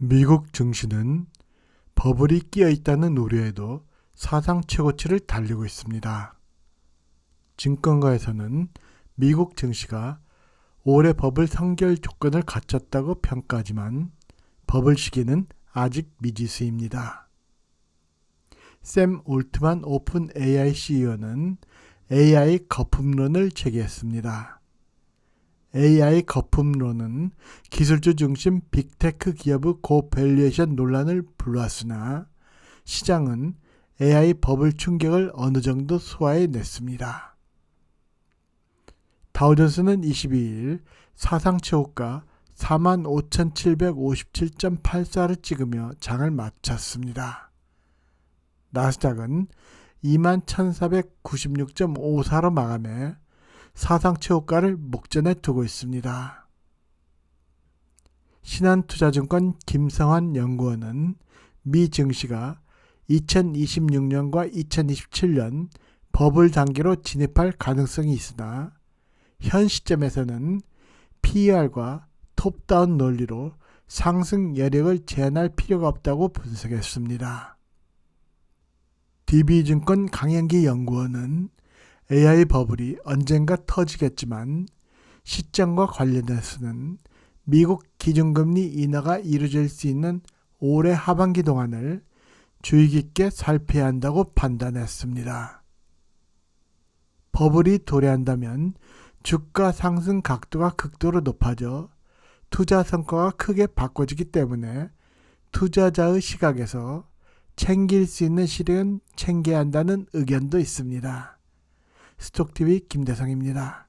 미국 증시는 버블이 끼어 있다는 우려에도 사상 최고치를 달리고 있습니다. 증권가에서는 미국 증시가 올해 버블 성결 조건을 갖췄다고 평가하지만 버블 시기는 아직 미지수입니다. 샘 올트만 오픈 AI CEO는 AI 거품론을 제기했습니다. AI 거품론은 기술주 중심 빅테크 기업의 고밸류에이션 논란을 불러왔으나 시장은 AI 버블 충격을 어느 정도 소화해냈습니다. 다우존스는 22일 사상 최고가 45,757.84를 찍으며 장을 마쳤습니다. 나스닥은 21,496.54로 마감해 사상 최고가를 목전에 두고 있습니다. 신한투자증권 김성환 연구원은 미 증시가 2026년과 2027년 버블 단계로 진입할 가능성이 있으나 현 시점에서는 PER과 톱다운 논리로 상승 여력을 제한할 필요가 없다고 분석했습니다. DB증권 강현기 연구원은 AI 버블이 언젠가 터지겠지만 시점과 관련해서는 미국 기준금리 인하가 이루어질 수 있는 올해 하반기 동안을 주의 깊게 살펴야 한다고 판단했습니다. 버블이 도래한다면 주가 상승 각도가 극도로 높아져 투자 성과가 크게 바꿔지기 때문에 투자자의 시각에서 챙길 수 있는 실익은 챙겨야 한다는 의견도 있습니다. 스톡TV 김대성입니다.